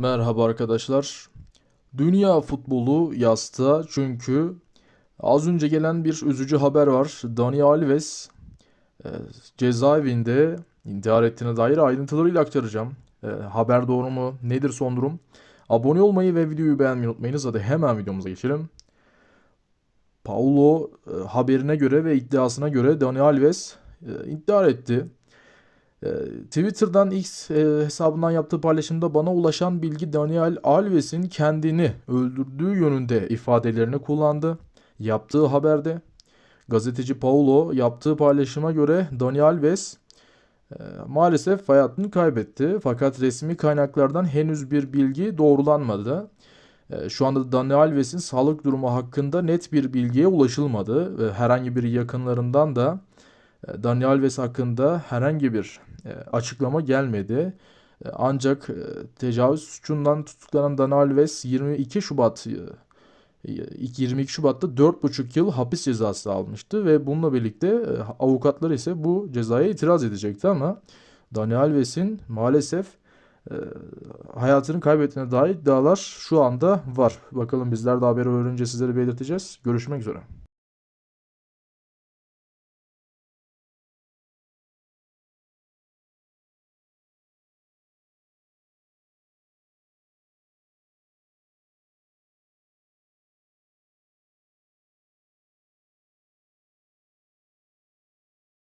Merhaba arkadaşlar. Dünya futbolu yasta çünkü az önce gelen bir üzücü haber var. Dani Alves e, cezaevinde intihar ettiğine dair ayrıntılarıyla aktaracağım. E, haber doğru mu? Nedir son durum? Abone olmayı ve videoyu beğenmeyi unutmayınız. Hadi hemen videomuza geçelim. Paulo e, haberine göre ve iddiasına göre Dani Alves intihar etti. Ee, Twitter'dan X e, hesabından yaptığı paylaşımda bana ulaşan bilgi Daniel Alves'in kendini öldürdüğü yönünde ifadelerini kullandı. Yaptığı haberde gazeteci Paulo yaptığı paylaşıma göre Daniel Alves e, maalesef hayatını kaybetti. Fakat resmi kaynaklardan henüz bir bilgi doğrulanmadı. E, Şu anda Daniel Alves'in sağlık durumu hakkında net bir bilgiye ulaşılmadı. Herhangi bir yakınlarından da Daniel Alves hakkında herhangi bir açıklama gelmedi. E, Ancak e, tecavüz suçundan tutuklanan Daniel Alves 22 Şubat e, 22 Şubat'ta 4,5 yıl hapis cezası almıştı ve bununla birlikte e, avukatlar ise bu cezaya itiraz edecekti ama Daniel Alves'in maalesef e, hayatını kaybettiğine dair iddialar şu anda var. Bakalım bizler de haberi öğrenince sizlere belirteceğiz. Görüşmek üzere.